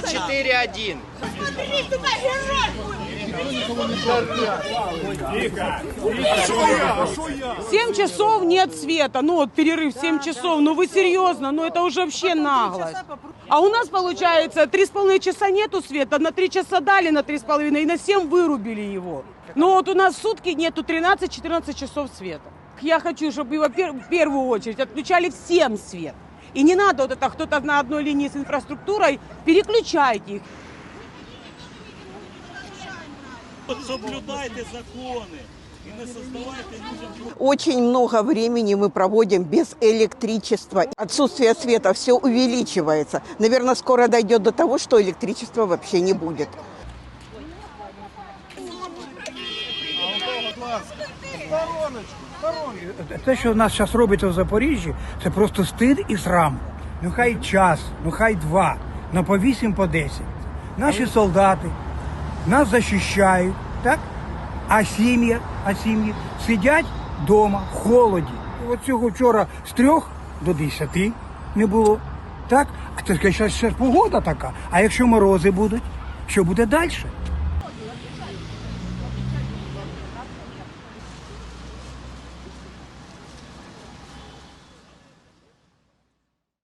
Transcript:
4-1. Смотри, сюда герой будет! 7 часов нет света, ну вот перерыв 7 часов, ну вы серьезно, ну это уже вообще наглость. А у нас получается 3,5 часа нету света, на 3 часа дали на 3,5 и на 7 вырубили его. Ну вот у нас сутки нету 13-14 часов света. Я хочу, чтобы его в первую очередь отключали всем свет. И не надо вот это кто-то на одной линии с инфраструктурой, переключайте их. Соблюдайте людям Очень много времени мы проводим без электричества. Отсутствие света все увеличивается. Наверное, скоро дойдет до того, что электричества вообще не будет. Те, що нас зараз робиться в Запоріжжі, це просто стид і срам. Ну хай час, ну хай два, ну по вісім, по десять. Наші солдати нас захищають, так? А сім'я, а сім'ї сидять вдома в холоді. От цього вчора з трьох до десяти не було. Так? А це зараз погода така. А якщо морози будуть, що буде далі?